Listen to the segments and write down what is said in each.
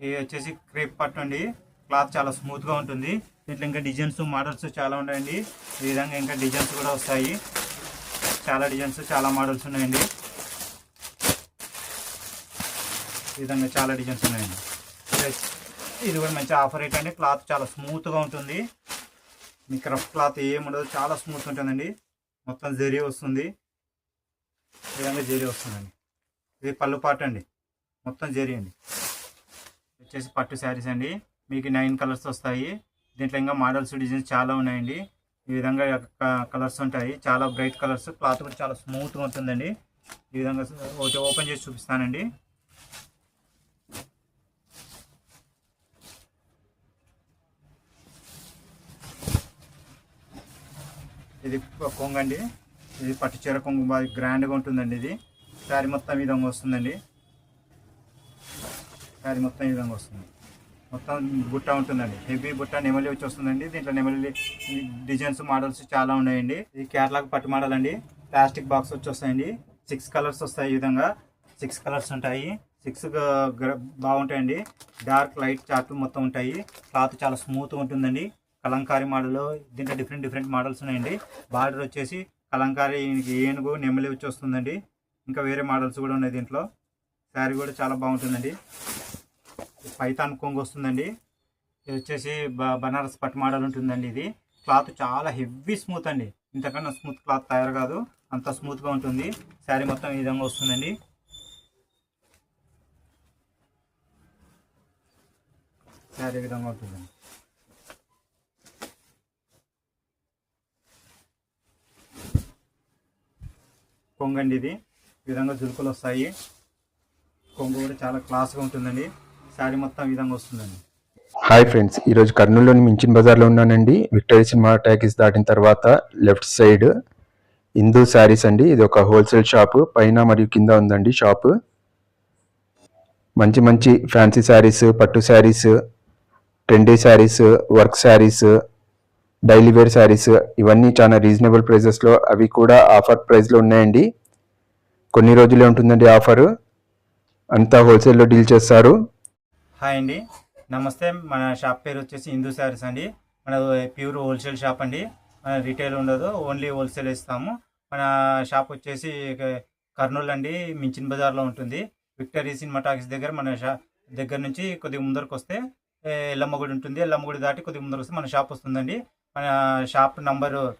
ఇది వచ్చేసి క్రేప్ పట్టు అండి. క్లాత్ చాలా స్మూత్గా ఉంటుంది. దీంట్లో ఇంకా డిజైన్స్ మోడల్స్ చాలా ఉన్నాయండి. ఈ విధంగా ఇంకా డిజైన్స్ కూడా వస్తాయి. చాలా డిజైన్స్ చాలా మోడల్స్ ఉన్నాయండి. ఈ విధంగా చాలా డిజైన్స్ ఉన్నాయండి. ఇది- కూడా మంచి ఆఫర్ రేట్ అండి. క్లాత్ చాలా స్మూత్గా ఉంటుంది. మీకు రఫ్ క్లాత్ ఏమి ఉండదు. చాలా స్మూత్ ఉంటుందండి. మొత్తం జరీ వస్తుంది. ఈ విధంగా జరీ వస్తుందండి. ఇది పళ్ళు పాట అండి. మొత్తం జరీ అండి. వచ్చేసి పట్టు శారీస్ అండి. మీకు నైన్ కలర్స్ వస్తాయి. దీంట్లో ఇంకా మోడల్స్ డిజైన్స్ చాలా ఉన్నాయండి. ఈ విధంగా కలర్స్ ఉంటాయి. చాలా బ్రైట్ కలర్స్ క్లాత్ కూడా చాలా స్మూత్గా ఉంటుందండి. ఈ విధంగా ఒకటి ఓపెన్ చేసి చూపిస్తానండి. ఇది కొంగండి. అండి ఇది పట్టు చీర కొంగు బాగా గ్రాండ్గా ఉంటుందండి ఇది. శారీ మొత్తం ఈ విధంగా వస్తుందండి. శారీ మొత్తం ఈ విధంగా వస్తుంది. మొత్తం బుట్ట ఉంటుందండి. హెవీ బుట్ట నెమలి వచ్చి వస్తుందండి. దీంట్లో నెమలి డిజైన్స్ మోడల్స్ చాలా ఉన్నాయండి. ఇది కేరళకు పట్టు మోడల్ అండి ప్లాస్టిక్ బాక్స్ వచ్చి వస్తాయండి. సిక్స్ కలర్స్ వస్తాయి ఈ విధంగా. సిక్స్ కలర్స్ ఉంటాయి. సిక్స్ బాగుంటాయండి. డార్క్ లైట్ చార్ట్ మొత్తం ఉంటాయి. క్లాత్ చాలా స్మూత్గా ఉంటుందండి. కలంకారీ మోడల్ దీంట్లో డిఫరెంట్ డిఫరెంట్ మోడల్స్ ఉన్నాయండి. బార్డర్ వచ్చేసి కలంకారీ ఏనుగు నెమలి వచ్చి వస్తుందండి. ఇంకా వేరే మోడల్స్ కూడా ఉన్నాయి దీంట్లో. శారీ కూడా చాలా బాగుంటుందండి. పైతాన్ కొంగు వస్తుందండి ఇది వచ్చేసి బనారస్ పట్టు మోడల్ ఉంటుందండి ఇది. క్లాత్ చాలా హెవీ స్మూత్ అండి. ఇంతకన్నా స్మూత్ క్లాత్ తయారు కాదు. అంత స్మూత్గా ఉంటుంది. శారీ మొత్తం ఈ విధంగా వస్తుందండి. శారీ విధంగా ఉంటుందండి కొంగండి ఇది. ఈ విధంగా జులుకులు వస్తాయి. కొంగు కూడా చాలా క్లాస్గా ఉంటుందండి. శారీ మొత్తం విధంగా వస్తుందండి. హాయ్ ఫ్రెండ్స్ ఈరోజు కర్నూలులోని మించిన బజార్లో ఉన్నానండి. విక్టరీ సినిమా ట్యాకీస్ దాటిన తర్వాత లెఫ్ట్ సైడ్ హిందూ శారీస్ అండి. ఇది ఒక హోల్సేల్ షాపు పైన మరియు కింద ఉందండి షాపు. మంచి మంచి ఫ్యాన్సీ శారీస్ పట్టు saris trendy saris work saris daily wear saris ఇవన్నీ చాలా రీజనబుల్ ప్రైజెస్లో అవి కూడా ఆఫర్ ప్రైస్లో ఉన్నాయండి. కొన్ని రోజులే ఉంటుందండి ఆఫరు. అంతా హోల్సేల్లో డీల్ చేస్తారు. హాయ్ అండి. నమస్తే. మన షాప్ పేరు వచ్చేసి హిందూ శారీస్ అండి. మన ప్యూర్ హోల్సేల్ షాప్ అండి. మన రిటైల్ ఉండదు. ఓన్లీ హోల్సేల్ ఇస్తాము మన షాప్ వచ్చేసి కర్నూలు అండి. మించిన బజార్లో ఉంటుంది. విక్టరీ సినిమా టాకీస్ దగ్గర మన షా దగ్గర నుంచి కొద్దిగా ముందరకు వస్తే ఎల్లమ్మగుడి ఉంటుంది. ఎల్లమ్మగుడి దాటి కొద్దిగా ముందరకు వస్తే మన షాప్ వస్తుందండి. మన shop number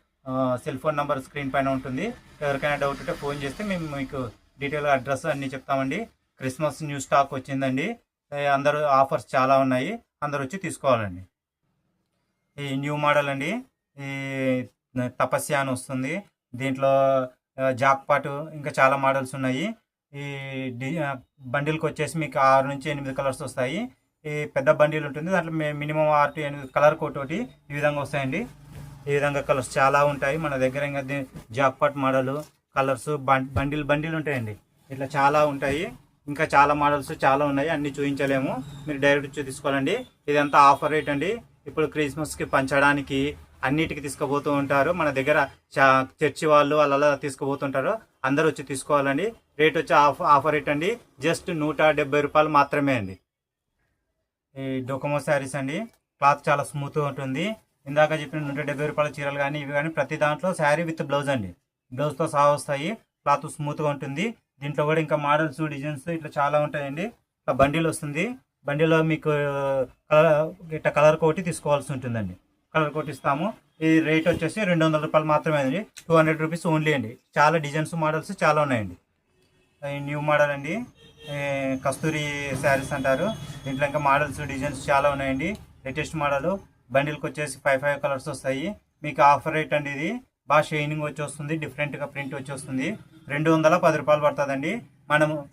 cell phone number screen పైన ఉంటుంది. ఎవరికైనా డౌట్ ఉంటే ఫోన్ చేస్తే మేము మీకు డీటెయిల్గా అడ్రస్ అన్నీ చెప్తామండి. క్రిస్మస్ న్యూ స్టాక్ వచ్చిందండి. అందరూ ఆఫర్స్ చాలా ఉన్నాయి. అందరూ వచ్చి తీసుకోవాలండి. ఈ న్యూ మోడల్ అండి. ఈ తపస్య అని వస్తుంది. దీంట్లో జాక్పాట్ జాక్ పాటు ఇంకా చాలా మోడల్స్ ఉన్నాయి. ఈ డి బండిల్కి వచ్చేసి మీకు ఆరు నుంచి ఎనిమిది కలర్స్ వస్తాయి. ఈ పెద్ద బండిల్ ఉంటుంది. దాంట్లో మినిమం ఆరు టు ఎనిమిది కలర్ కోటోటి ఒకటి ఈ విధంగా వస్తాయండి. ఈ విధంగా కలర్స్ చాలా ఉంటాయి. మన దగ్గర ఇంకా jackpot jackpot colours bundle bundle ఉంటాయండి. ఇట్లా చాలా ఉంటాయి. ఇంకా చాలా మోడల్స్ చాలా ఉన్నాయి అన్ని చూపించలేము మీరు డైరెక్ట్ వచ్చి తీసుకోవాలండి. ఇదంతా ఆఫర్ రేట్ అండి. ఇప్పుడు క్రిస్మస్కి పంచడానికి అన్నిటికీ తీసుకుపోతూ ఉంటారు. మన దగ్గర చా- చర్చి వాళ్ళు అలా తీసుకుపోతుంటారు. అందరూ వచ్చి తీసుకోవాలండి. రేట్ వచ్చి ఆఫ్ ఆఫర్ రేట్ అండి. జస్ట్ నూట డెబ్బై రూపాయలు మాత్రమే అండి. ఈ డొకోమో శారీస్ అండి. క్లాత్ చాలా స్మూత్గా ఉంటుంది. ఇందాక చెప్పిన నూట డెబ్బై రూపాయల చీరలు కానీ ఇవి కానీ ప్రతి దాంట్లో శారీ విత్ బ్లౌజ్ అండి. బ్లౌజ్తో సహా వస్తాయి. క్లాత్ స్మూత్గా ఉంటుంది. దీంట్లో కూడా ఇంకా మోడల్స్ డిజైన్స్ ఇట్లా చాలా ఉంటాయండి. ఇట్లా బండిల్ వస్తుంది. బండిలో మీకు కలర్ ఇట్లా కలర్ కోటి తీసుకోవాల్సి ఉంటుందండి. కలర్ కోటి ఇస్తాము. ఈ రేట్ వచ్చేసి రెండు వందల రూపాయలు మాత్రమే అండి. టూ హండ్రెడ్ రూపీస్ ఓన్లీ అండి. చాలా డిజైన్స్ మోడల్స్ చాలా ఉన్నాయండి. న్యూ మోడల్ అండి. కస్తూరి శారీస్ అంటారు. దీంట్లో ఇంకా మోడల్స్ డిజైన్స్ చాలా ఉన్నాయండి. లేటెస్ట్ మోడల్ బండిల్కి వచ్చేసి ఫైవ్ ఫైవ్ కలర్స్ వస్తాయి. మీకు ఆఫర్ రేట్ అండి ఇది. బాగా షైనింగ్ వచ్చి వస్తుంది. డిఫరెంట్గా ప్రింట్ వచ్చి వస్తుంది. రెండు వందల పది రూపాయలు పడుతుందండి. మనము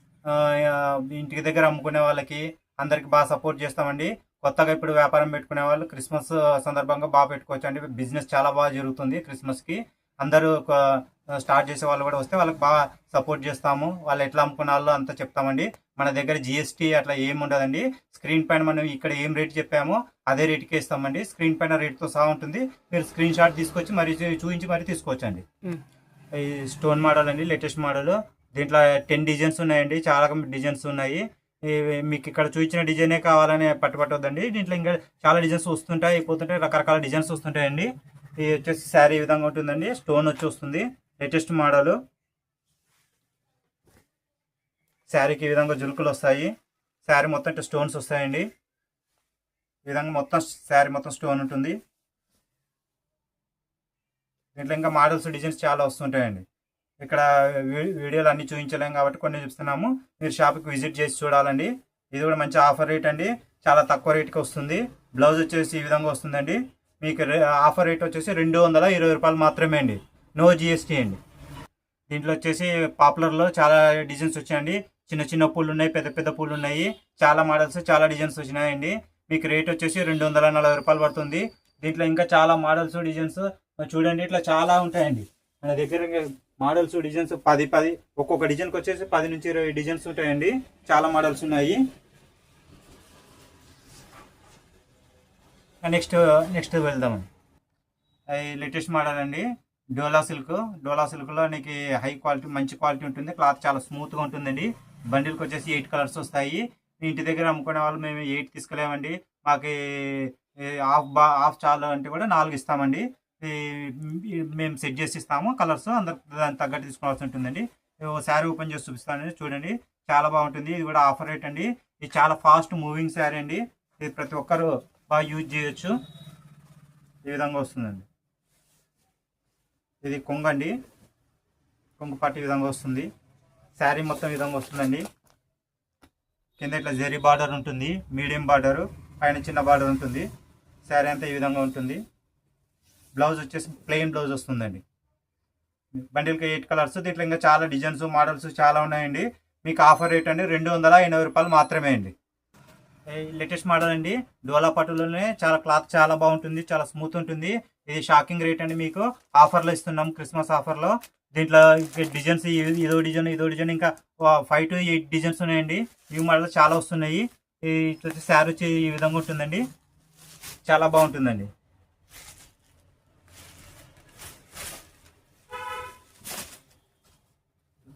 ఇంటికి దగ్గర అమ్ముకునే వాళ్ళకి అందరికి బాగా సపోర్ట్ చేస్తామండి. కొత్తగా ఇప్పుడు వ్యాపారం పెట్టుకునే వాళ్ళు క్రిస్మస్ సందర్భంగా బాగా పెట్టుకోవచ్చు అండి బిజినెస్ చాలా బాగా జరుగుతుంది క్రిస్మస్కి. అందరూ ఒక- స్టార్ట్ చేసే వాళ్ళు కూడా వస్తే వాళ్ళకి బాగా సపోర్ట్ చేస్తాము. వాళ్ళు ఎట్లా అమ్ముకున్నారో అంతా చెప్తామండి. మన దగ్గర జిఎస్టీ అట్లా ఏమి ఉండదండి. స్క్రీన్ పైన మనం ఇక్కడ ఏం రేట్ చెప్పామో అదే రేట్కే ఇస్తామండి. స్క్రీన్ పైన రేట్తో సహా ఉంటుంది. మీరు స్క్రీన్ షాట్ తీసుకొచ్చి మరి చూపించి మరి తీసుకోవచ్చండి. ఈ స్టోన్ మోడల్ అండి లేటెస్ట్ మోడల్. దీంట్లో టెన్ డిజైన్స్ ఉన్నాయండి చాలా డిజైన్స్ ఉన్నాయి. మీకు ఇక్కడ చూపించిన డిజైనే కావాలని పట్టుబట్టొద్దండి. దీంట్లో ఇంకా చాలా డిజైన్స్ వస్తుంటాయి పోతుంటాయి రకరకాల డిజైన్స్ వస్తుంటాయండి. ఇది వచ్చేసి శారీ ఈ విధంగా ఉంటుందండి స్టోన్ వచ్చి వస్తుంది లేటెస్ట్ మోడల్. శారీకి ఈ విధంగా జులుకులు వస్తాయి శారీ మొత్తం స్టోన్స్ వస్తాయండి. ఈ విధంగా మొత్తం శారీ మొత్తం స్టోన్ ఉంటుంది. దీంట్లో ఇంకా మోడల్స్ డిజైన్స్ చాలా వస్తుంటాయండి. ఇక్కడ వీడియోలు అన్ని చూపించలేం కాబట్టి కొన్ని చూపిస్తున్నాము. మీరు షాప్కి విజిట్ చేసి చూడాలండి. ఇది కూడా మంచి ఆఫర్ రేట్ అండి. చాలా తక్కువ రేట్కి వస్తుంది. బ్లౌజ్ వచ్చేసి ఈ విధంగా వస్తుందండి. మీకు ఆఫర్ రేట్ వచ్చేసి రెండు వందల ఇరవై రూపాయలు మాత్రమే అండి. నో జిఎస్టీ అండి. దీంట్లో వచ్చేసి పాపులర్లో చాలా డిజైన్స్ వచ్చాయండి. చిన్న చిన్న పూలు ఉన్నాయి పెద్ద పెద్ద పూలు ఉన్నాయి. చాలా మోడల్స్ చాలా డిజైన్స్ వచ్చినాయండి. మీకు రేట్ వచ్చేసి రెండు వందల నలభై రూపాయలు పడుతుంది. దీంట్లో ఇంకా చాలా మోడల్స్ డిజైన్స్ చూడండి ఇట్లా చాలా ఉంటాయండి. మన దగ్గర మోడల్స్ డిజైన్స్ పది పది ఒక్కొక్క డిజైన్కి వచ్చేసి పది నుంచి ఇరవై డిజైన్స్ ఉంటాయండి. చాలా మోడల్స్ ఉన్నాయి. నెక్స్ట్ నెక్స్ట్ వెళ్దామండి. అది లేటెస్ట్ మోడల్ అండి. డోలా సిల్క్. డోలా సిల్క్లో నీకు హై క్వాలిటీ మంచి క్వాలిటీ ఉంటుంది. క్లాత్ చాలా స్మూత్గా ఉంటుందండి. బండిల్కి వచ్చేసి ఎయిట్ కలర్స్ వస్తాయి. మీ ఇంటి దగ్గర అమ్ముకునే వాళ్ళు మేము ఎయిట్ తీసుకెళ్ళామండి మాకు హాఫ్ బా హాఫ్ చాలు అంటే కూడా నాలుగు ఇస్తామండి. మేము సెట్ చేసి ఇస్తాము కలర్స్ అందరికి దానికి తగ్గట్టు తీసుకోవాల్సి ఉంటుందండి. శారీ ఓపెన్ చేసి చూపిస్తానండి చూడండి. చాలా బాగుంటుంది ఇది కూడా ఆఫర్ రేట్ అండి. ఇది చాలా ఫాస్ట్ మూవింగ్ శారీ అండి. ఇది ప్రతి ఒక్కరు బాగా యూజ్ చేయొచ్చు. ఈ విధంగా వస్తుందండి. ఇది కొంగు అండి. కొంగు పట్టి విధంగా వస్తుంది. శారీ మొత్తం విధంగా వస్తుందండి. కింద ఇట్లా జెరీ బార్డర్ ఉంటుంది మీడియం బార్డర్ పైన చిన్న బార్డర్ ఉంటుంది. శారీ అంతా ఈ విధంగా ఉంటుంది. బ్లౌజ్ వచ్చేసి ప్లెయిన్ బ్లౌజ్ వస్తుందండి. బండిల్కి ఎయిట్ కలర్స్ దీంట్లో ఇంకా చాలా డిజైన్స్ మోడల్స్ చాలా ఉన్నాయండి. మీకు ఆఫర్ రేట్ అండి రెండు వందల ఎనభై రూపాయలు మాత్రమే అండి. లేటెస్ట్ మోడల్ అండి. డోలా పట్టులోనే చాలా క్లాత్ చాలా బాగుంటుంది చాలా స్మూత్ ఉంటుంది. ఇది షాకింగ్ రేట్ అండి మీకు. ఆఫర్లో ఇస్తున్నాం క్రిస్మస్ ఆఫర్లో. దీంట్లో డిజైన్స్ ఇదో డిజైన్ ఇదో డిజైన్ ఇంకా ఫైవ్ టు ఎయిట్ డిజైన్స్ ఉన్నాయండి. న్యూ మోడల్ చాలా వస్తున్నాయి. ఇట్లా వచ్చి శారీ వచ్చి ఈ విధంగా ఉంటుందండి. చాలా బాగుంటుందండి.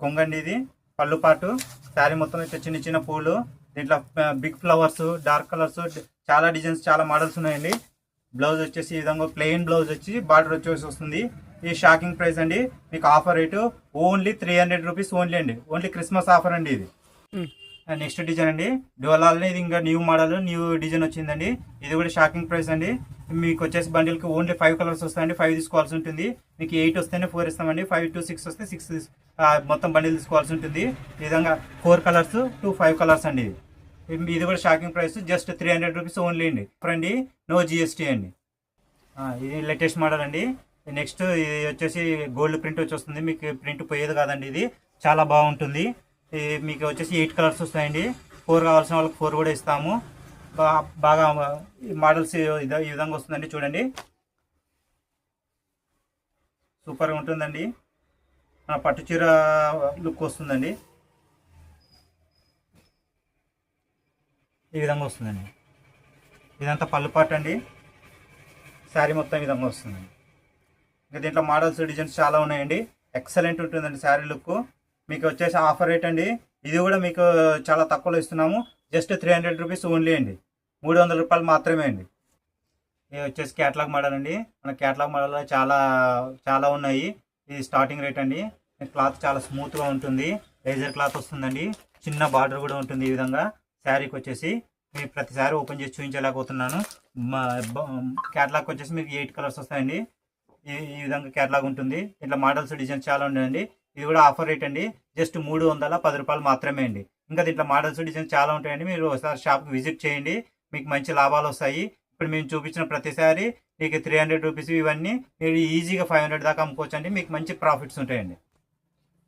కొంగండి ఇది పళ్ళు పాటు. శారీ మొత్తం ఇట్లా చిన్న చిన్న పూలు. దీంట్లో బిగ్ ఫ్లవర్స్ డార్క్ కలర్స్ చాలా డిజైన్స్ చాలా మోడల్స్ ఉన్నాయండి. బ్లౌజ్ వచ్చేసి ఈ విధంగా ప్లెయిన్ బ్లౌజ్ వచ్చి బార్డర్ వచ్చేసి వస్తుంది. ఇది షాకింగ్ ప్రైస్ అండి. మీకు offer rate only three hundred rupees only అండి. ఓన్లీ క్రిస్మస్ ఆఫర్ అండి ఇది. నెక్స్ట్ డిజైన్ అండి. డోలాల్ని ఇది ఇంకా న్యూ మోడల్ న్యూ డిజైన్ వచ్చిందండి. ఇది కూడా షాకింగ్ ప్రైస్ అండి. మీకు వచ్చేసి బండిల్కి ఓన్లీ ఫైవ్ కలర్స్ వస్తాయండి. ఫైవ్ తీసుకోవాల్సి ఉంటుంది. మీకు ఎయిట్ వస్తేనే ఫోర్ ఇస్తామండి. ఫైవ్ టు సిక్స్ వస్తే సిక్స్ మొత్తం బండిల్ తీసుకోవాల్సి ఉంటుంది. ఈ విధంగా four colours to five colours అండి. ఇది ఇది కూడా shocking price. Just three hundred rupees only అండి. ఫ్రండి నో జిఎస్టీ అండి. ఇది లేటెస్ట్ మోడల్ అండి. నెక్స్ట్ ఇది వచ్చేసి గోల్డ్ ప్రింట్ వచ్చి వస్తుంది మీకు ప్రింట్ పోయేది కాదండి ఇది. చాలా బాగుంటుంది. మీకు వచ్చేసి ఎయిట్ కలర్స్ వస్తాయండి. ఫోర్ కావాల్సిన వాళ్ళకి ఫోర్ కూడా ఇస్తాము. బాగా ఈ మోడల్స్ ఈ విధంగా వస్తుందండి చూడండి. సూపర్గా ఉంటుందండి. మన పట్టు చీర లుక్ వస్తుందండి. ఈ విధంగా వస్తుందండి. ఇదంతా పళ్ళు పాట అండి. శారీ మొత్తం ఈ విధంగా వస్తుందండి. ఇంకా దీంట్లో మోడల్స్ డిజైన్స్ చాలా ఉన్నాయండి. ఎక్సలెంట్ ఉంటుందండి శారీ లుక్. మీకు వచ్చేసి ఆఫర్ రేట్ అండి. ఇది కూడా మీకు చాలా తక్కువలో ఇస్తున్నాము. Just three hundred rupees only అండి. మూడు వందల రూపాయలు మాత్రమే అండి. ఇది వచ్చేసి క్యాటలాగ్ మోడల్ అండి. మన క్యాటలాగ్ మోడల్లో చాలా చాలా ఉన్నాయి. ఇది స్టార్టింగ్ రేట్ అండి. క్లాత్ చాలా స్మూత్గా ఉంటుంది. లేజర్ క్లాత్ వస్తుందండి. చిన్న బార్డర్ కూడా ఉంటుంది ఈ విధంగా. శారీకి వచ్చేసి మీకు ప్రతిసారి ఓపెన్ చేసి చూపించలేకపోతున్నాను. క్యాటలాగ్ వచ్చేసి మీకు ఎయిట్ కలర్స్ వస్తాయండి. ఈ ఈ విధంగా క్యాటలాగ్ ఉంటుంది. ఇట్లా మోడల్స్ డిజైన్స్ చాలా ఉన్నాయండి. ఇది కూడా ఆఫర్ రేట్ అండి. జస్ట్ మూడు వందల పది రూపాయలు మాత్రమే అండి. ఇంకా దీంట్లో మోడల్స్ డిజైన్స్ చాలా ఉంటాయండి. మీరు ఒకసారి షాప్కి విజిట్ చేయండి. మీకు మంచి లాభాలు వస్తాయి. ఇప్పుడు మేము చూపించిన ప్రతిసారి మీకు త్రీ హండ్రెడ్ రూపీస్ ఇవన్నీ మీరు ఈజీగా ఫైవ్ హండ్రెడ్ దాకా అమ్ముకోవచ్చు అండి మీకు మంచి ప్రాఫిట్స్ ఉంటాయండి.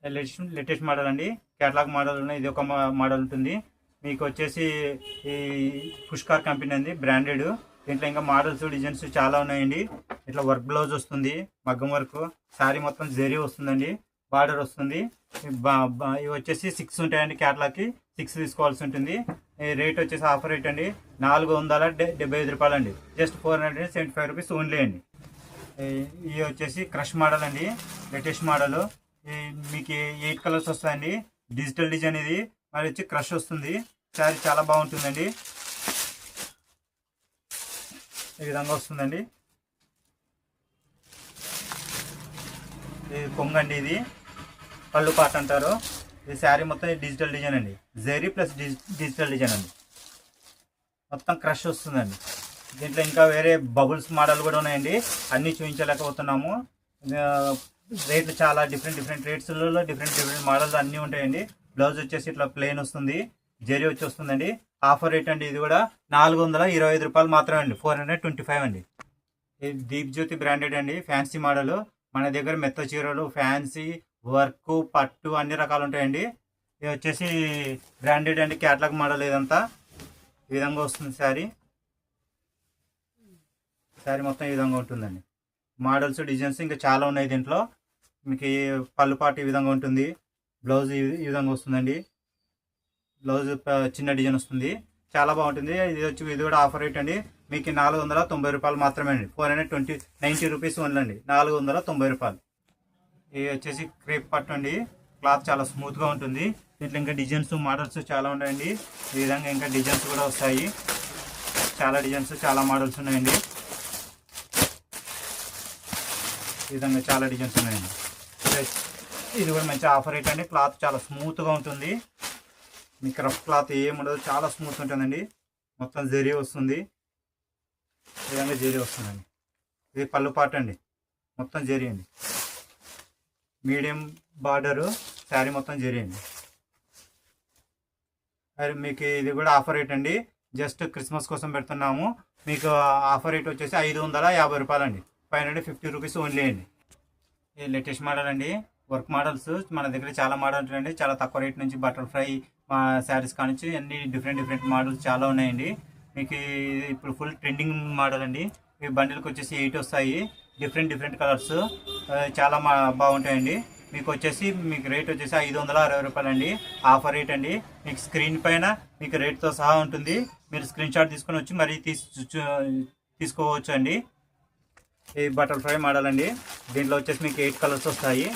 లేటెస్ట్ లేటెస్ట్ మోడల్ అండి. కేటలాగ్ మోడల్ ఉన్నాయి. ఇది ఒక మోడల్ ఉంటుంది. మీకు వచ్చేసి ఈ పుష్కార్ కంపెనీ అండి. బ్రాండెడ్ దీంట్లో ఇంకా మోడల్స్ డిజైన్స్ చాలా ఉన్నాయండి. ఇట్లా వర్క్ బ్లౌజ్ వస్తుంది. మగ్గం వర్క్ శారీ మొత్తం జెరీ వస్తుందండి. బార్డర్ వస్తుంది. బా- బా- ఇవి వచ్చేసి సిక్స్ ఉంటాయండి కేరళకి. సిక్స్ తీసుకోవాల్సి ఉంటుంది. రేట్ వచ్చేసి ఆఫర్ రేట్ అండి. నాలుగు వందల డె- డెబ్బై ఐదు రూపాయలు అండి just four hundred seventy five rupees only అండి. ఇవి వచ్చేసి క్రష్ మోడల్ అండి. లేటెస్ట్ మోడల్ మీకు ఎయిట్ కలర్స్ వస్తాయండి. డిజిటల్ డిజైన్ ఇది. మరి వచ్చి క్రష్ వస్తుంది. శారీ చాలా బాగుంటుందండి. ఈ విధంగా వస్తుందండి. ఇది కొంగండి ఇది. పళ్ళు పాట అంటారు. ఈ శారీ మొత్తం డిజిటల్ డిజైన్ అండి. జెరీ ప్లస్ డిజిటల్ డిజైన్ అండి. మొత్తం క్రష్ వస్తుందండి. దీంట్లో ఇంకా వేరే బబుల్స్ మోడల్ కూడా ఉన్నాయండి. అన్నీ చూపించలేకపోతున్నాము. రేట్లు చాలా డిఫరెంట్ డిఫరెంట్ రేట్స్లలో డిఫరెంట్ డిఫరెంట్ మోడల్స్ అన్నీ ఉంటాయండి. బ్లౌజ్ వచ్చేసి ఇట్లా ప్లెయిన్ వస్తుంది. జెరీ వచ్చి వస్తుందండి. ఆఫర్ రేట్ అండి ఇది కూడా నాలుగు వందల ఇరవై ఐదు రూపాయలు మాత్రమే అండి. ఫోర్ హండ్రెడ్ ట్వంటీ ఫైవ్ అండి. ఇది దీప్ జ్యోతి బ్రాండెడ్ అండి. ఫ్యాన్సీ మోడల్ మన దగ్గర మెత్త చీరలు ఫ్యాన్సీ వర్క్ పట్టు అన్ని రకాలు ఉంటాయండి ఇది వచ్చేసి బ్రాండెడ్ అండి క్యాట్లాగ్ మోడల్ ఇదంతా. ఈ విధంగా వస్తుంది శారీ. శారీ మొత్తం ఈ విధంగా ఉంటుందండి. మోడల్స్ డిజైన్స్ ఇంకా చాలా ఉన్నాయి దీంట్లో. మీకు పళ్ళు పాటు ఈ విధంగా ఉంటుంది. బ్లౌజ్ ఈ విధంగా వస్తుందండి. బ్లౌజ్ చిన్న డిజైన్ వస్తుంది. చాలా బాగుంటుంది. ఇది వచ్చి ఇది కూడా ఆఫర్ రేట్ అండి. మీకు నాలుగు వందల తొంభై రూపాయలు మాత్రమే అండి four hundred twenty ninety rupees ఓన్లండి. నాలుగు వందల తొంభై రూపాయలు. ఇది వచ్చేసి క్రేప్ పట్టు అండి. క్లాత్ చాలా స్మూత్గా ఉంటుంది. దీంట్లో ఇంకా డిజైన్స్ మోడల్స్ చాలా ఉన్నాయండి. ఈ విధంగా ఇంకా డిజైన్స్ కూడా వస్తాయి. చాలా డిజైన్స్ చాలా మోడల్స్ ఉన్నాయండి. ఈ విధంగా చాలా డిజైన్స్ ఉన్నాయండి. ఇది- కూడా మంచి ఆఫర్ రేట్ అండి. క్లాత్ చాలా స్మూత్గా ఉంటుంది. మీకు రఫ్ క్లాత్ ఏముండదు ఉండదు. చాలా స్మూత్ ఉంటుందండి. మొత్తం జరీ వస్తుంది. ఈ విధంగా జరీ వస్తుందండి. ఇది పళ్ళు పాట అండి. మొత్తం జరీ అండి. మీడియం బార్డరు శారీ మొత్తం జరిగింది. మరి మీకు ఇది కూడా ఆఫర్ రేట్ అండి. జస్ట్ క్రిస్మస్ కోసం పెడుతున్నాము. మీకు ఆఫర్ రేట్ వచ్చేసి ఐదు వందల యాభై రూపాయలు అండి five hundred fifty rupees only అండి. ఇది లేటెస్ట్ మోడల్ అండి. వర్క్ మోడల్స్ మన దగ్గర చాలా మోడల్స్ అండి చాలా తక్కువ రేట్ నుంచి బటర్ఫ్లై మా శారీస్ కానించి అన్ని డిఫరెంట్ డిఫరెంట్ మోడల్స్ చాలా ఉన్నాయండి. మీకు ఇది ఇప్పుడు ఫుల్ ట్రెండింగ్ మోడల్ అండి. ఈ బండిల్కి వచ్చేసి ఎయిట్ వస్తాయి. Different different colours. చాలా మా బాగుంటాయండి. మీకు వచ్చేసి మీకు రేట్ వచ్చేసి ఐదు వందల అరవై రూపాయలు అండి ఆఫర్ రేట్ అండి. మీకు స్క్రీన్ పైన మీకు రేట్తో సహా ఉంటుంది. మీరు స్క్రీన్ షాట్ తీసుకొని వచ్చి మరీ తీసు తీసుకోవచ్చు అండి ఈ బటర్ఫ్లై మోడల్ అండి దీంట్లో వచ్చేసి మీకు ఎయిట్ కలర్స్ వస్తాయి.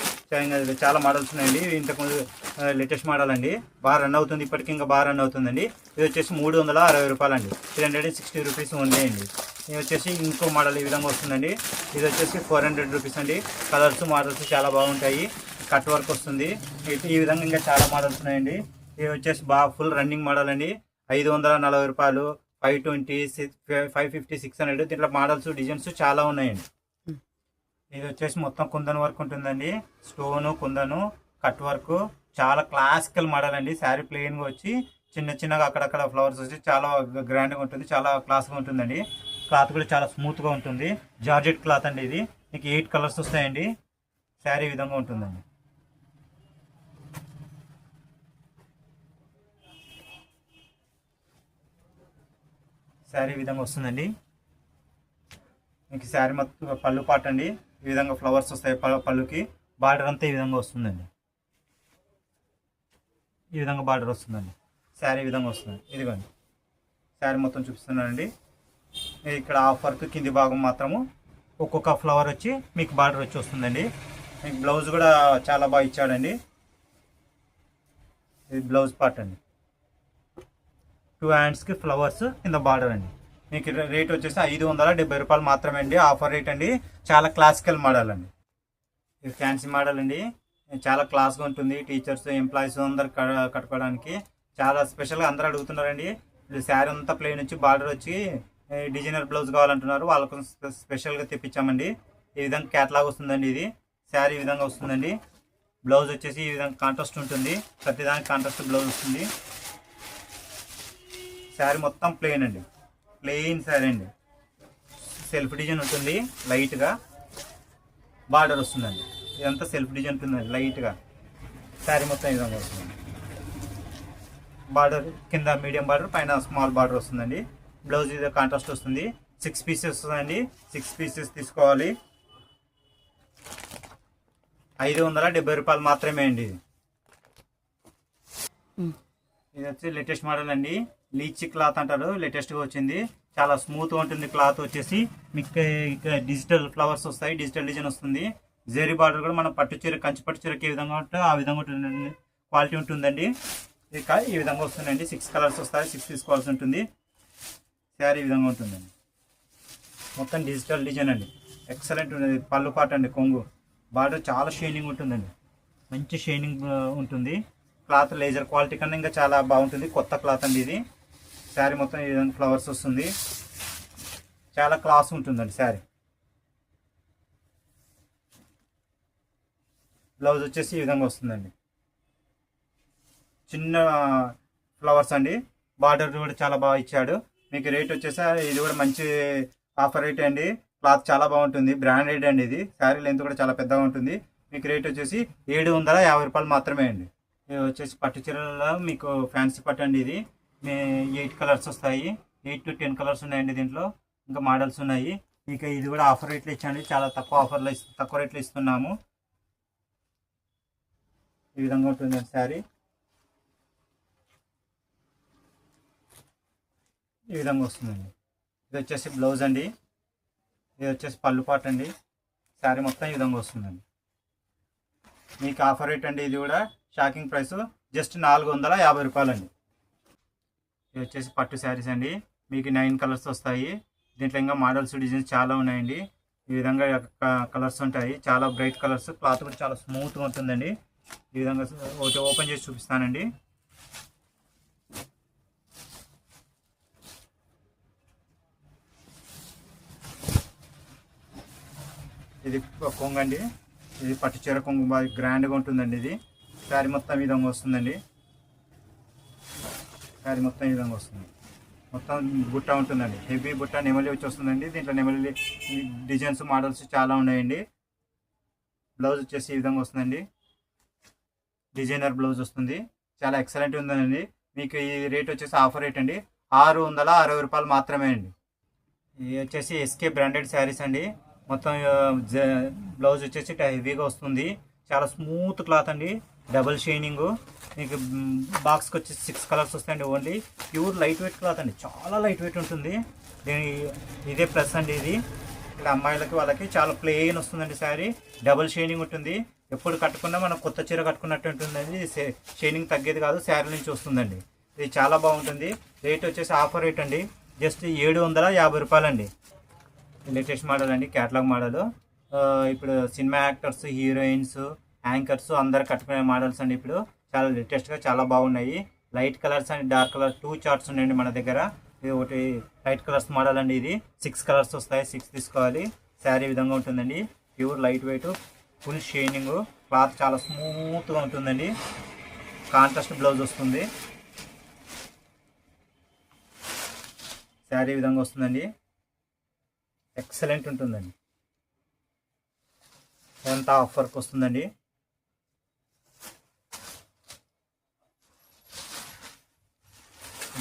చాలా- మోడల్స్ ఉన్నాయండి. ఇంతకుముందు లేటెస్ట్ మోడల్ అండి బాగా రన్ అవుతుంది. ఇప్పటికి ఇంకా బాగా రన్ అవుతుందండి. ఇది వచ్చేసి మూడు వందల అరవై రూపాయలు అండి త్రీ హండ్రెడ్ సిక్స్టీ రూపీస్ ఉన్నాయండి. ఇది వచ్చేసి ఇంకో మోడల్ ఈ విధంగా వస్తుందండి. ఇది వచ్చేసి ఫోర్ హండ్రెడ్ రూపీస్ అండి. కలర్స్ మోడల్స్ చాలా బాగుంటాయి. కట్ వర్క్ వస్తుంది. ఈ- విధంగా ఇంకా చాలా మోడల్స్ ఉన్నాయండి. ఇది వచ్చేసి బాగా ఫుల్ రన్నింగ్ మోడల్ అండి. ఐదు వందల నలభై రూపాయలు five twenty six five fifty six hundred దీంట్లో మోడల్స్ డిజైన్స్ చాలా ఉన్నాయండి. ఇది వచ్చేసి మొత్తం కుందన్ వర్క్ ఉంటుందండి. స్టోను కుందను కట్ వర్క్ చాలా క్లాసికల్ మోడల్ అండి. శారీ ప్లెయిన్గా వచ్చి చిన్న చిన్నగా అక్కడక్కడ ఫ్లవర్స్ వచ్చి చాలా గ్రాండ్గా ఉంటుంది. చాలా క్లాస్గా ఉంటుందండి. క్లాత్ కూడా చాలా స్మూత్గా ఉంటుంది. జార్జెట్ క్లాత్ అండి ఇది. మీకు ఎయిట్ కలర్స్ వస్తాయండి. శారీ విధంగా ఉంటుందండి. శారీ విధంగా వస్తుందండి. మీకు శారీ మొత్తం పళ్ళు పాట అండి. ఈ విధంగా ఫ్లవర్స్ వస్తాయి ప- పళ్ళుకి. బార్డర్ అంతా ఈ విధంగా వస్తుందండి. ఈ విధంగా బార్డర్ వస్తుందండి. శారీ విధంగా వస్తుంది. ఇదిగోండి. శారీ మొత్తం చూపిస్తున్నానండి. ఇక్కడ హాఫ్ వర్క్ కింది భాగం మాత్రము ఒక్కొక్క ఫ్లవర్ వచ్చి మీకు బార్డర్ వచ్చి వస్తుందండి. మీకు బ్లౌజ్ కూడా చాలా బాగా ఇచ్చాడండి. ఇది బ్లౌజ్ పార్ట్ అండి. టూ హ్యాండ్స్కి ఫ్లవర్స్ కింద బార్డర్ అండి. మీకు రేట్ వచ్చేసి ఐదు వందల డెబ్బై రూపాయలు మాత్రమే అండి. ఆఫర్ రేట్ అండి. చాలా క్లాసికల్ మోడల్ అండి. ఇది ఫ్యాన్సీ మోడల్ అండి. ఇది చాలా క్లాస్గా ఉంటుంది. టీచర్స్ ఎంప్లాయీస్ అందరు కట్టుకోవడానికి. చాలా స్పెషల్గా అందరూ అడుగుతున్నారండి. ఇది శారీ అంతా ప్లెయిన్ వచ్చి బార్డర్ వచ్చి డిజైనర్ బ్లౌజ్ కావాలంటున్నారు వాళ్ళ కోసం స్పెషల్గా తెప్పించామండి. ఈ విధంగా క్యాట్లాగ్ వస్తుందండి ఇది. శారీ ఈ విధంగా వస్తుందండి. బ్లౌజ్ వచ్చేసి ఈ విధంగా కాంట్రాస్ట్ ఉంటుంది. ప్రతిదానికి కాంట్రాస్ట్ బ్లౌజ్ వస్తుంది. శారీ మొత్తం ప్లెయిన్ అండి. ప్లెయిన్ శారీ అండి. సెల్ఫ్ డిజైన్ ఉంటుంది లైట్గా. బార్డర్ వస్తుందండి. ఇదంతా సెల్ఫ్ డిజైన్ ఉంటుందండి లైట్గా. శారీ మొత్తం ఈ విధంగా వస్తుంది. బార్డర్ కింద మీడియం బార్డర్ పైన స్మాల్ బార్డర్ వస్తుందండి. బ్లౌజ్ ఇది కాంట్రాస్ట్ వస్తుంది. సిక్స్ పీసెస్ వస్తుందండి. సిక్స్ పీసెస్ తీసుకోవాలి. ఐదు వందల డెబ్బై రూపాయలు మాత్రమే అండి ఇది. వచ్చి లేటెస్ట్ మోడల్ అండి. లీచ్ క్లాత్ అంటారు. లేటెస్ట్గా వచ్చింది. చాలా స్మూత్గా ఉంటుంది క్లాత్ వచ్చేసి. మీకు ఇక డిజిటల్ ఫ్లవర్స్ వస్తాయి. డిజిటల్ డిజైన్ వస్తుంది. జెరీ బార్డర్ కూడా మన పట్టు చీర కంచి పట్టు చీరకి ఏ విధంగా ఉంటుందో ఆ విధంగా ఉంటుంది క్వాలిటీ ఉంటుందండి. ఇక ఈ విధంగా వస్తుందండి. సిక్స్ కలర్స్ వస్తాయి. సిక్స్ తీసుకోవాల్సి ఉంటుంది. శారీ విధంగా ఉంటుందండి. మొత్తం డిజిటల్ డిజైన్ అండి. ఎక్సలెంట్ ఉన్నది. పళ్ళు పాట అండి కొంగు. బార్డర్ చాలా షైనింగ్ ఉంటుందండి. మంచి షైనింగ్ ఉంటుంది. క్లాత్ లేజర్ క్వాలిటీ కన్నా ఇంకా చాలా బాగుంటుంది. కొత్త క్లాత్ అండి ఇది. శారీ మొత్తం ఈ విధంగా ఫ్లవర్స్ వస్తుంది. చాలా క్లాస్ ఉంటుందండి శారీ. బ్లౌజ్ వచ్చేసి ఈ విధంగా వస్తుందండి. చిన్న ఫ్లవర్స్ అండి. బార్డర్ కూడా చాలా బాగా ఇచ్చాడు. మీకు రేట్ వచ్చేసి ఇది కూడా మంచి ఆఫర్ రేట్ అండి. క్లాత్ చాలా బాగుంటుంది. బ్రాండెడ్ అండి ఇది. శారీ లెంత్ కూడా చాలా పెద్దగా ఉంటుంది. మీకు రేట్ వచ్చేసి ఏడు వందల యాభై రూపాయలు మాత్రమే అండి. వచ్చేసి పట్టు చీరలలో మీకు ఫ్యాన్సీ పట్టు అండి ఇది. మీ ఎయిట్ కలర్స్ వస్తాయి. ఎయిట్ టు టెన్ కలర్స్ ఉన్నాయండి దీంట్లో. ఇంకా మోడల్స్ ఉన్నాయి. మీకు ఇది కూడా ఆఫర్ రేట్లు ఇచ్చండి చాలా తక్కువ ఆఫర్లు తక్కువ రేట్లు ఇస్తున్నాము. ఈ విధంగా ఉంటుంది శారీ ఈ విధంగా వస్తుందండి. ఇది వచ్చేసి బ్లౌజ్ అండి. ఇది వచ్చేసి పళ్ళు పాట అండి. శారీ మొత్తం ఈ విధంగా వస్తుందండి. మీకు ఆఫర్ రేట్ అండి ఇది కూడా షాకింగ్ ప్రైస్ జస్ట్ నాలుగు వందల యాభై రూపాయలండి. ఇది వచ్చేసి పట్టు శారీస్ అండి. మీకు నైన్ కలర్స్ వస్తాయి. దీంట్లో ఇంకా మోడల్స్ డిజైన్స్ చాలా ఉన్నాయండి. ఈ విధంగా కలర్స్ ఉంటాయి. చాలా బ్రైట్ కలర్స్ క్లాత్ కూడా చాలా స్మూత్గా ఉంటుందండి. ఈ విధంగా ఒకటి ఓపెన్ చేసి చూపిస్తానండి. ఇది కొంగు అండి. ఇది పట్టు చీర కొంగు బాగా గ్రాండ్గా ఉంటుందండి ఇది. శారీ మొత్తం ఈ విధంగా వస్తుందండి. శారీ మొత్తం ఈ విధంగా వస్తుంది. మొత్తం బుట్ట ఉంటుందండి. హెవీ బుట్ట నెమలి వచ్చి వస్తుందండి. దీంట్లో నెమలి డిజైన్స్ మోడల్స్ చాలా ఉన్నాయండి. బ్లౌజ్ వచ్చేసి ఈ విధంగా వస్తుందండి. డిజైనర్ బ్లౌజ్ వస్తుంది. చాలా ఎక్సలెంట్ ఉందండి. మీకు ఈ రేట్ వచ్చేసి ఆఫర్ రేట్ అండి. ఆరు వందల అరవై రూపాయలు మాత్రమే అండి. ఇది వచ్చేసి ఎస్కే బ్రాండెడ్ శారీస్ అండి. మొత్తం జ- బ్లౌజ్ వచ్చేసి హెవీగా వస్తుంది. చాలా స్మూత్ క్లాత్ అండి. Double shining. మీకు బాక్స్కి వచ్చి సిక్స్ కలర్స్ వస్తాయండి only. Pure light weight cloth అండి. చాలా లైట్ వెయిట్ ఉంటుంది. దీని ఇదే ప్లస్ అండి ఇది. ఇక్కడ అమ్మాయిలకి వాళ్ళకి చాలా ప్లెయిన్ వస్తుందండి శారీ. డబుల్ షైనింగ్ ఉంటుంది. ఎప్పుడు కట్టుకున్నా మనం కొత్త చీర కట్టుకున్నట్టు ఉంటుందండి షైనింగ్ తగ్గేది కాదు. శారీ నుంచి వస్తుందండి. ఇది చాలా బాగుంటుంది. రేట్ వచ్చేసి ఆఫర్ రేట్ అండి. జస్ట్ ఏడు వందల యాభై రూపాయలండి. లేటెస్ట్ మోడల్ అండి క్యాటలాగ్ మోడల్. ఇప్పుడు సినిమా యాక్టర్స్ హీరోయిన్స్ యాంకర్స్ అందరు కట్టుకునే మోడల్స్ అండి ఇప్పుడు. చాలా లేటెస్ట్గా చాలా బాగున్నాయి. Light colours and dark colour two charts ఉన్నాయండి మన దగ్గర. ఇది ఒకటి లైట్ కలర్స్ మోడల్ అండి ఇది. సిక్స్ కలర్స్ వస్తాయి సిక్స్ తీసుకోవాలి. శారీ విధంగా ఉంటుందండి. Pure light weight full shining cloth చాలా స్మూత్గా ఉంటుందండి. కాంట్రాస్ట్ బ్లౌజ్ వస్తుంది. శారీ విధంగా వస్తుందండి. ఎక్సలెంట్ ఉంటుందండి. ఎంత ఆఫర్కి వస్తుందండి?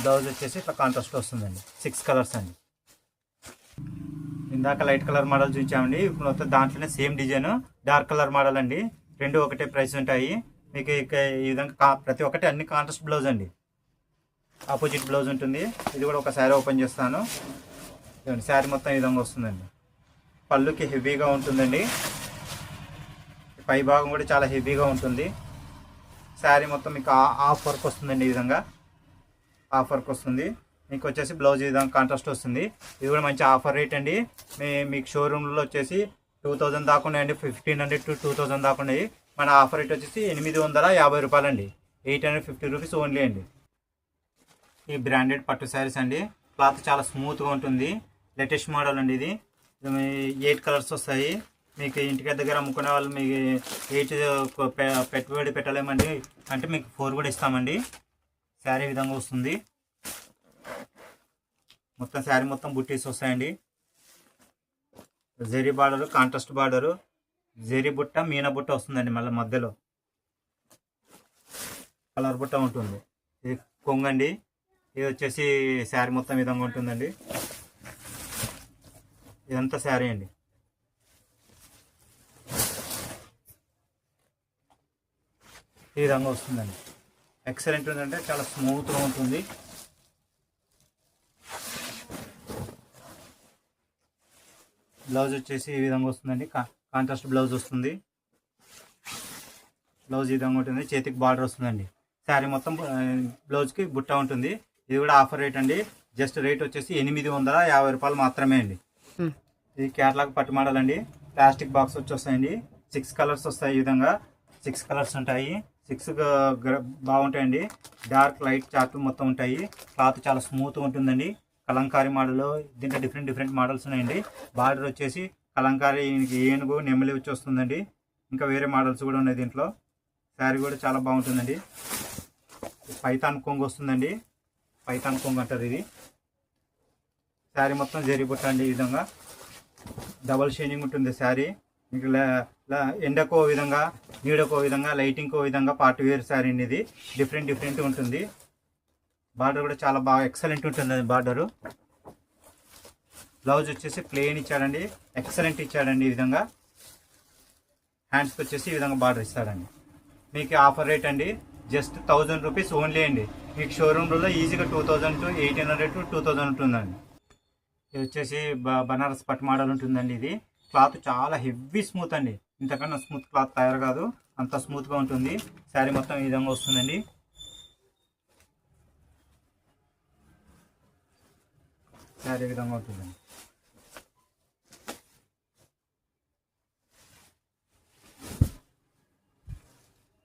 బ్లౌజ్ వచ్చేసి ఇట్లా కాంట్రాస్ట్ వస్తుందండి. సిక్స్ కలర్స్ అండి. ఇందాక లైట్ కలర్ మోడల్ చూపించామండి. ఇప్పుడు మొత్తం దాంట్లోనే same design dark colour model అండి. రెండు ఒకటే ప్రైస్ ఉంటాయి. మీకు ఈ విధంగా కా- ప్రతి ఒక్కటి అన్ని కాంట్రాస్ట్ బ్లౌజ్ అండి. ఆపోజిట్ బ్లౌజ్ ఉంటుంది. ఇది కూడా ఒక శారీ ఓపెన్ చేస్తాను. చూడండి శారీ మొత్తం ఈ విధంగా వస్తుందండి. పళ్ళుకి హెవీగా ఉంటుందండి. పై భాగం కూడా చాలా హెవీగా ఉంటుంది. శారీ మొత్తం మీకు హాఫ్ వర్క్ వస్తుందండి ఈ విధంగా. హాఫ్ వర్క్ వస్తుంది. మీకు వచ్చేసి బ్లౌజ్ ఈ విధంగా కాంట్రాస్ట్ వస్తుంది. ఇది కూడా మంచి ఆఫర్ రేట్ అండి. మీ మీకు షోరూంలో వచ్చేసి టూ థౌజండ్ దాకా ఉన్నాయండి. Fifteen hundred to two thousand దాకా ఉన్నాయి. మన ఆఫర్ రేట్ వచ్చేసి ఎనిమిది వందల యాభై రూపాయలండి. Eight hundred fifty rupees only అండి. ఈ బ్రాండెడ్ పట్టు శారీస్ అండి. క్లాత్ చాలా స్మూత్గా ఉంటుంది. లేటెస్ట్ మోడల్ అండి ఇది. ఎయిట్ కలర్స్ వస్తాయి. మీకు ఇంటికి దగ్గర అమ్ముకునే వాళ్ళు మీకు ఎయిట్ పెట్టుబడి పెట్టలేమండి. అంటే మీకు ఫోర్ కూడా ఇస్తామండి. శారీ విధంగా వస్తుంది. మొత్తం శారీ మొత్తం బుట్టీస్ వస్తాయండి. Zari border contrast border. Zari బుట్ట మీనా బుట్ట వస్తుందండి మళ్ళీ మధ్యలో. కలర్ బుట్ట ఉంటుంది. ఇది కొంగండి. ఇది వచ్చేసి శారీ మొత్తం విధంగా ఉంటుందండి. ఇదంతా శారీ అండి. ఈ విధంగా వస్తుందండి. ఎక్సలెంట్ ఉందంటే చాలా స్మూత్గా ఉంటుంది. బ్లౌజ్ వచ్చేసి ఈ విధంగా వస్తుందండి. కా- కాంట్రాస్ట్ బ్లౌజ్ వస్తుంది. బ్లౌజ్ ఈ విధంగా ఉంటుంది. చేతికి బార్డర్ వస్తుందండి. శారీ మొత్తం బ్లౌజ్కి బుట్ట ఉంటుంది. ఇది కూడా ఆఫర్ రేట్ అండి. జస్ట్ రేట్ వచ్చేసి ఎనిమిది వందల యాభై రూపాయలు మాత్రమే అండి. Hmm. ఇది క్యాటలాగ్ పట్టు మోడల్ అండి ప్లాస్టిక్ బాక్స్ వచ్చి వస్తాయండి సిక్స్ కలర్స్ వస్తాయి ఈ విధంగా. సిక్స్ కలర్స్ ఉంటాయి. సిక్స్ బాగుంటాయండి. డార్క్ లైట్ చార్ట్ మొత్తం ఉంటాయి. క్లాత్ చాలా స్మూత్గా ఉంటుందండి. కలంకారీ మోడల్ దీంట్లో డిఫరెంట్ డిఫరెంట్ మోడల్స్ ఉన్నాయండి. బార్డర్ వచ్చేసి కలంకారీ ఏనుగు నెమలి వచ్చి వస్తుందండి ఇంకా వేరే మోడల్స్ కూడా ఉన్నాయి దీంట్లో. శారీ కూడా చాలా బాగుంటుందండి. పైతాన్ కొంగు వస్తుందండి పైతాన్ కొంగు అంటారు ఇది. శారీ మొత్తం జరిగిపోతండి ఈ విధంగా. డబల్ షైనింగ్ ఉంటుంది శారీ. మీకు ఎండకో విధంగా నీడకో విధంగా లైటింగ్కో విధంగా పార్ట్ వేర్ శారీ అనేది డిఫరెంట్ డిఫరెంట్ ఉంటుంది. బార్డర్ కూడా చాలా బాగా ఎక్సలెంట్ ఉంటుంది బార్డరు బ్లౌజ్ వచ్చేసి ప్లెయిన్ ఇచ్చాడండి ఎక్సలెంట్ ఇచ్చాడండి ఈ విధంగా. హ్యాండ్స్కి వచ్చేసి ఈ విధంగా బార్డర్ ఇస్తాడండి. మీకు ఆఫర్ రేట్ అండి జస్ట్ థౌజండ్ రూపీస్ ఓన్లీ అండి. మీకు షోరూమ్లో ఈజీగా two thousand to eighteen hundred to two thousand ఉంటుందండి. ఇది వచ్చేసి బ- బనారస్ పట్టు మోడల్ ఉంటుందండి ఇది. క్లాత్ చాలా హెవీ స్మూత్ అండి. ఇంతకన్నా స్మూత్ క్లాత్ తయారు కాదు. అంత స్మూత్గా ఉంటుంది. శారీ మొత్తం ఈ విధంగా వస్తుందండి. శారీ ఈ విధంగా ఉంటుందండి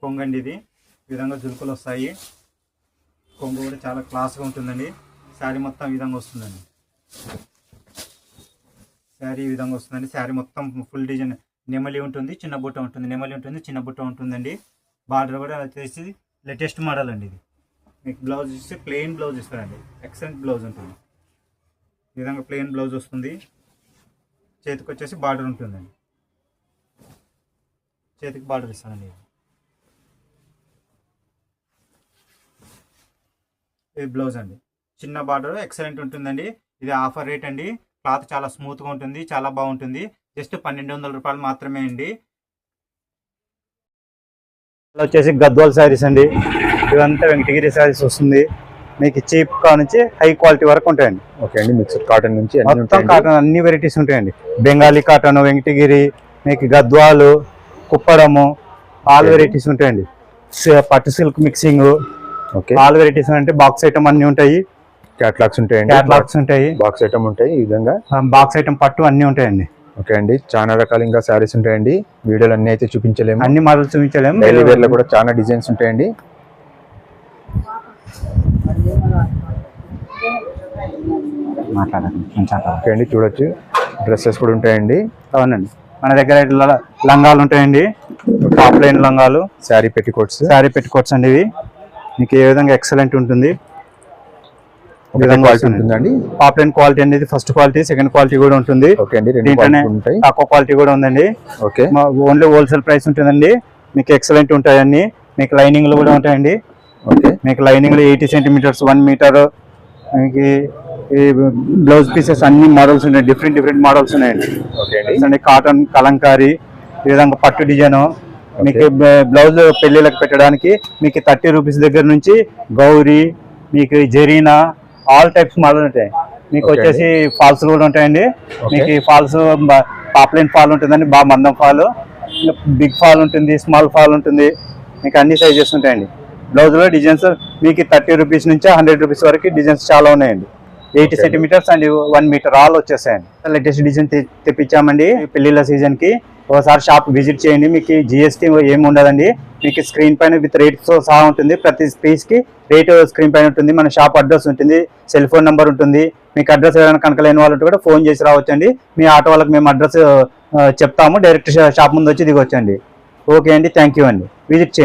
కొంగండి ఇది. ఈ విధంగా జులుకులు వస్తాయి. కొంగు కూడా చాలా క్లాస్గా ఉంటుందండి. శారీ మొత్తం ఈ విధంగా వస్తుందండి. శారీ ఈ విధంగా వస్తుందండి. శారీ మొత్తం ఫుల్ డిజైన్ నెమలి ఉంటుంది చిన్న బుట్ట ఉంటుంది నెమలి ఉంటుంది చిన్న బుట్ట ఉంటుందండి. బార్డర్ కూడా వచ్చేసి లేటెస్ట్ మోడల్ అండి ఇది. మీకు బ్లౌజ్ ఇస్తే ప్లెయిన్ బ్లౌజ్ ఇస్తారండి. ఎక్సలెంట్ బ్లౌజ్ ఉంటుంది. ఈ విధంగా ప్లెయిన్ బ్లౌజ్ వస్తుంది. చేతికి వచ్చేసి బార్డర్ ఉంటుందండి. చేతికి బార్డర్ ఇస్తానండి ఇది బ్లౌజ్ అండి. చిన్న బార్డర్ ఎక్సలెంట్ ఉంటుందండి. ఇది ఆఫర్ రేట్ అండి. క్లాత్ చాలా స్మూత్గా ఉంటుంది చాలా బాగుంటుంది. జస్ట్ పన్నెండు వందల రూపాయలు మాత్రమే అండి. వచ్చేసి గద్వాల్ శారీస్ అండి. ఇదంతా వెంకటగిరి శారీస్ వస్తుంది. మీకు చీప్ కా నుంచి హై క్వాలిటీ వరకు ఉంటాయండి. ఓకే అండి మిక్స్డ్ కాటన్ నుంచి అన్ని మొత్తం కాటన్ అన్ని వెరైటీస్ ఉంటాయండి. బెంగాలీ కాటన్ వెంకటగిరి మీకు గద్వాలు కుప్పడము ఆల్. వెరైటీస్ ఉంటాయండి. స- పట్టు silk mixing okay. All varieties అంటే బాక్స్ ఐటమ్ అన్ని ఉంటాయి. క్యాట్లాగ్స్ ఉంటాయండి. క్యాట్లాగ్స్ ఉంటాయి. బాక్స్ ఐటమ్ ఉంటాయి ఈ విధంగా. బాక్స్ ఐటమ్ పట్టు అన్ని ఉంటాయండి. ఓకే అండి. చాలా రకాల ఇంకా శారీస్ ఉంటాయండి. వీడియోలు అన్ని అయితే చూపించలేము. అన్ని మోడల్స్ చూపించలేము. డైలీ వేర్లో కూడా చాలా డిజైన్స్ ఉంటాయండి. ఓకే అండి. చూడొచ్చు. డ్రెస్సెస్ కూడా ఉంటాయండి. అవునండి. మన దగ్గర లంగాలు ఉంటాయండి. టాప్ లైన్ లంగాలు. శారీ పెట్టికోట్స్ శారీ పెట్టుకోవచ్చు అండి ఇవి. మీకు ఏ విధంగా ఎక్సలెంట్ ఉంటుంది. క్వాలిటీ. ఉంటుందండి. టాప్ లైన్ క్వాలిటీ అనేది ఫస్ట్ క్వాలిటీ సెకండ్ క్వాలిటీ కూడా ఉంటుంది. దీంట్లోనే తక్కువ క్వాలిటీ కూడా ఉందండి. ఓకే ఓన్లీ హోల్సేల్ ప్రైస్ ఉంటుందండి. మీకు ఎక్సలెంట్ ఉంటాయండి. మీకు లైనింగ్లు కూడా ఉంటాయండి. ఓకే మీకు లైనింగ్లు ఎయిటీ సెంటీమీటర్స్ వన్ మీటర్ మీకు ఈ బ్లౌజ్ పీసెస్ అన్ని మోడల్స్ ఉన్నాయి. డిఫరెంట్ డిఫరెంట్ మోడల్స్ ఉన్నాయండి. కాటన్ కలంకారీ ఈ విధంగా పట్టు డిజైన్. మీకు బ్లౌజ్ పెళ్ళిళ్ళకి పెట్టడానికి మీకు థర్టీ రూపీస్ దగ్గర నుంచి గౌరీ మీకు జరీనా ఆల్ టైప్స్ మోడల్ ఉంటాయి. మీకు వచ్చేసి ఫాల్స్ కూడా ఉంటాయండి. మీకు ఈ ఫాల్స్ పాప్లైన్ ఫాల్ ఉంటుందండి బాగా మందం ఫాల్ బిగ్ ఫాల్ ఉంటుంది స్మాల్ ఫాల్ ఉంటుంది. మీకు అన్ని సైజెస్ ఉంటాయండి. బ్లౌజ్లో డిజైన్స్ మీకు థర్టీ రూపీస్ నుంచి హండ్రెడ్ రూపీస్ వరకు డిజైన్స్ చాలా ఉన్నాయండి. Eighty. Centimetres and one metre all వచ్చేసాయండి. Latest design తెప్పించామండి పెళ్ళిళ్ళ సీజన్కి. ఒకసారి షాప్ విజిట్ చేయండి. మీకు జిఎస్టీ ఏమి ఉండదండి. మీకు స్క్రీన్ పైన విత్ రేట్తో సహా ఉంటుంది. ప్రతి పీస్కి రేట్ స్క్రీన్ పైన ఉంటుంది. మన షాప్ అడ్రస్ ఉంటుంది. సెల్ ఫోన్ నెంబర్ ఉంటుంది. మీకు అడ్రస్ ఏదైనా కనుక లేని వాళ్ళు కూడా ఫోన్ చేసి రావచ్చండి. మీ ఆటో వాళ్ళకి మేము అడ్రస్ చెప్తాము. డైరెక్ట్ షాప్ ముందు వచ్చి దిగొచ్చండి. ఓకే అండి. థ్యాంక్ యూ అండి. విజిట్ చేయండి.